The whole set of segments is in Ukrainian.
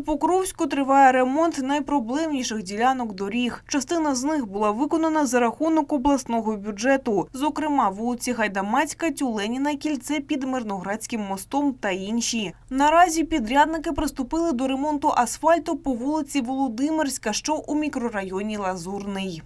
Покровську триває ремонт найпроблемніших ділянок доріг. Частина з них була виконана за рахунок обласного бюджету. Зокрема, вулиці Гайдамацька, Тюленіна, кільце під Мирноградським мостом та інші. Наразі підрядники приступили до ремонту асфальту по вулиці Володимирська, що у мікрорайоні Лазурний.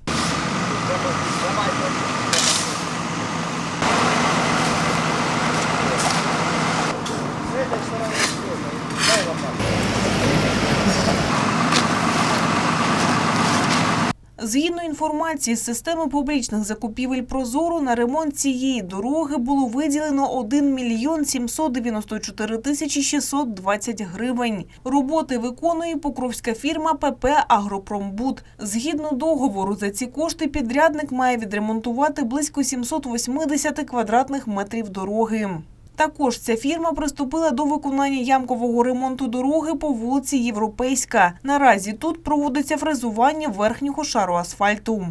Згідно інформації з системи публічних закупівель Прозоро на ремонт цієї дороги було виділено 1 мільйон 794 тисячі 620 гривень. Роботи виконує покровська фірма ПП Агропромбуд. Згідно договору, за ці кошти підрядник має відремонтувати близько 780 квадратних метрів дороги. Також ця фірма приступила до виконання ямкового ремонту дороги по вулиці Європейська. Наразі тут проводиться фрезування верхнього шару асфальту.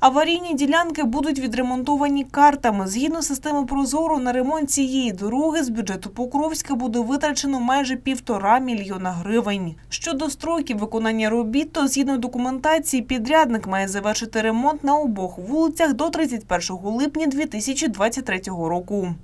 Аварійні ділянки будуть відремонтовані картами. Згідно системи Прозоро, на ремонт цієї дороги з бюджету Покровська буде витрачено майже півтора мільйона гривень. Щодо строків виконання робіт, то згідно документації, підрядник має завершити ремонт на обох вулицях до 31 липня 2023 року.